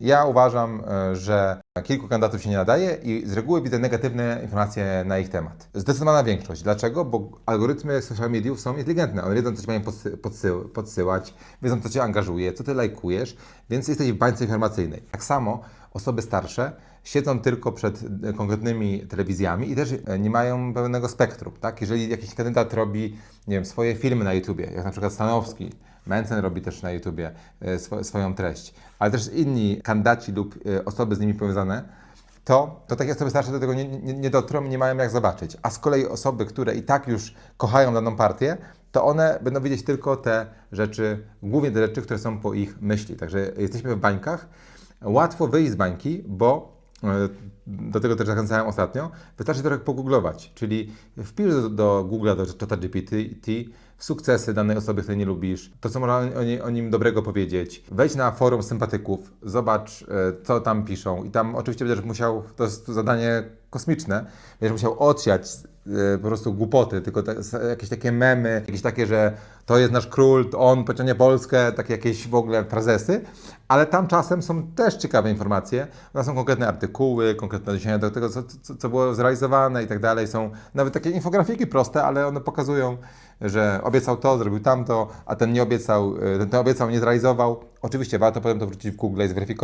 Ja uważam, e, że kilku kandydatów się nie nadaje i z reguły widzę negatywne informacje na ich temat. Zdecydowana większość. Dlaczego? Bo algorytmy social mediów są inteligentne. One wiedzą, co ci mają podsy- podsy- podsyłać, wiedzą, co cię angażuje, co ty lajkujesz, więc jesteś w bańce informacyjnej. Tak samo osoby starsze siedzą tylko przed e, konkretnymi telewizjami i też e, nie mają pełnego spektrum. Tak? Jeżeli jakiś kandydat robi nie wiem, swoje filmy na YouTubie, jak na przykład Stanowski, Mencen robi też na YouTubie e, swo- swoją treść, ale też inni kandydaci lub osoby z nimi powiązane, to, to takie osoby starsze do tego nie, nie, nie dotrą nie mają jak zobaczyć. A z kolei osoby, które i tak już kochają daną partię, to one będą widzieć tylko te rzeczy, głównie te rzeczy, które są po ich myśli. Także jesteśmy w bańkach. Łatwo wyjść z bańki, bo e, do tego też zachęcałem ostatnio, wystarczy trochę pogooglować, czyli wpisz do, do Google'a, do ChatGPT sukcesy danej osoby, której nie lubisz, to co można o, nie, o nim dobrego powiedzieć. Wejdź na forum sympatyków, zobacz e, co tam piszą i tam oczywiście będziesz musiał, to jest zadanie kosmiczne, będziesz musiał odsiać po prostu głupoty, tylko te, jakieś takie memy, jakieś takie, że to jest nasz król, on pociągnie Polskę, takie jakieś w ogóle frazesy, ale tam czasem są też ciekawe informacje, tam są konkretne artykuły, konkretne odniesienia do tego, co, co, co było zrealizowane i tak dalej. Są nawet takie infografiki proste, ale one pokazują, że obiecał to, zrobił tamto, a ten nie obiecał, y, ten, ten obiecał, nie zrealizował. Oczywiście warto potem to wrócić w Google i zweryfikować.